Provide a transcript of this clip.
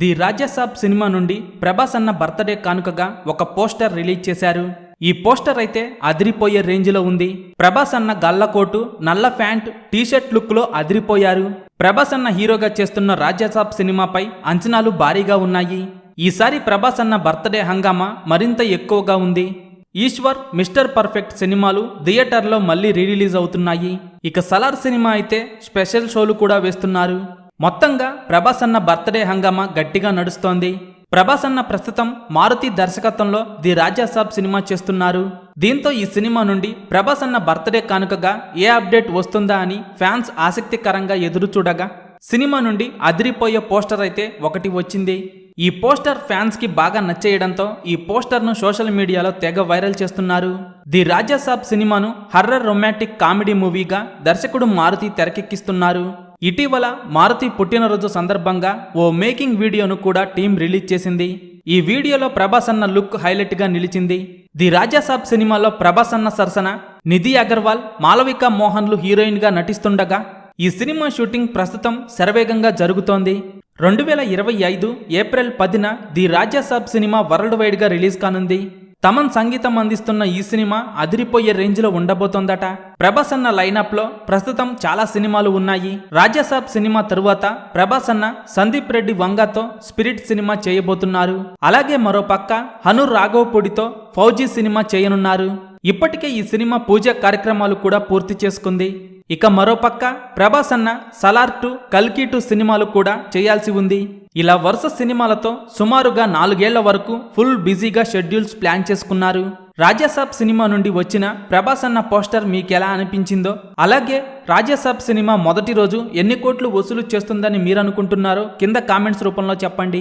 The రాజ్యసాబ్ cinema నుండి ప్రభాస్ అన్న birthday కానుకగా ఒక పోస్టర్ రిలీజ్ చేశారు. ఈ పోస్టర్ అయితే అదిరిపోయే రేంజ్లో ఉంది. ప్రభాస్ అన్న గల్లకోటు నల్ల ప్యాంట్ టీషర్ట్ లుక్లో అదిరిపోయారు. ప్రభాస్ అన్న హీరోగా చేస్తున్న రాజ్యసాబ్ సినిమాపై అంచనాలు భారీగా ఉన్నాయి. ఈసారి ప్రభాస్ అన్న బర్త్డే హంగామా మరింత ఎక్కువగా ఉంది. ఈశ్వర్ మిస్టర్ పర్ఫెక్ట్ సినిమాలు థియేటర్లో మళ్ళీ రీరిలీజ్ అవుతున్నాయి. ఇక సలార్ సినిమా అయితే స్పెషల్ షోలు కూడా వేస్తున్నారు. మొత్తంగా ప్రభాస్ అన్న బర్త్డే హంగామా గట్టిగా నడుస్తోంది. ప్రభాస్ అన్న ప్రస్తుతం మారుతి దర్శకత్వంలో ది రాజాసాబ్ సినిమా చేస్తున్నారు. దీంతో ఈ సినిమా నుండి ప్రభాస్ అన్న బర్త్డే కానుకగా ఏ అప్డేట్ వస్తుందా అని ఫ్యాన్స్ ఆసక్తికరంగా ఎదురు చూడగా సినిమా నుండి అదిరిపోయే పోస్టర్ అయితే ఒకటి వచ్చింది. ఈ పోస్టర్ ఫ్యాన్స్కి బాగా నచ్చేయడంతో ఈ పోస్టర్ను సోషల్ మీడియాలో తెగ వైరల్ చేస్తున్నారు. ది రాజాసాబ్ సినిమాను హర్రర్ రొమాంటిక్ కామెడీ మూవీగా దర్శకుడు మారుతి తెరకెక్కిస్తున్నారు. ఇటీవల మారుతి పుట్టినరోజు సందర్భంగా ఓ మేకింగ్ వీడియోను కూడా టీం రిలీజ్ చేసింది. ఈ వీడియోలో ప్రభాస్ అన్న లుక్ హైలైట్గా నిలిచింది. ది రాజాసాబ్ సినిమాలో ప్రభాస్ అన్న సరసన నిధి అగర్వాల్ మాలవిక మోహన్లు హీరోయిన్గా నటిస్తుండగా ఈ సినిమా షూటింగ్ ప్రస్తుతం శరవేగంగా జరుగుతోంది. రెండు వేల ఇరవై ఐదు ఏప్రిల్ పదిన ది రాజాసాబ్ సినిమా వరల్డ్ వైడ్గా రిలీజ్ కానుంది. తమన్ సంగీతం అందిస్తున్న ఈ సినిమా అదిరిపోయే రేంజ్లో ఉండబోతోందట. ప్రభాస్ అన్న లైనప్లో ప్రస్తుతం చాలా సినిమాలు ఉన్నాయి. రాజాసాబ్ సినిమా తరువాత ప్రభాస్ అన్న సందీప్ రెడ్డి వంగతో స్పిరిట్ సినిమా చేయబోతున్నారు. అలాగే మరో పక్క హను రాఘవపూడితో ఫౌజీ సినిమా చేయనున్నారు. ఇప్పటికే ఈ సినిమా పూజ కార్యక్రమాలు కూడా పూర్తి చేసుకుంది. ఇక మరోపక్క ప్రభాస్ అన్న సలార్ టు కల్కి టు సినిమాలు కూడా చేయాల్సి ఉంది. ఇలా వరుస సినిమాలతో సుమారుగా నాలుగేళ్ళ వరకు ఫుల్ బిజీగా షెడ్యూల్స్ ప్లాన్ చేసుకున్నారు. రాజాసాబ్ సినిమా నుండి వచ్చిన ప్రభాస్ అన్న పోస్టర్ మీకెలా అనిపించిందో అలాగే రాజాసాబ్ సినిమా మొదటి రోజు ఎన్ని కోట్లు వసూలు చేస్తుందని మీరనుకుంటున్నారో కింద కామెంట్స్ రూపంలో చెప్పండి.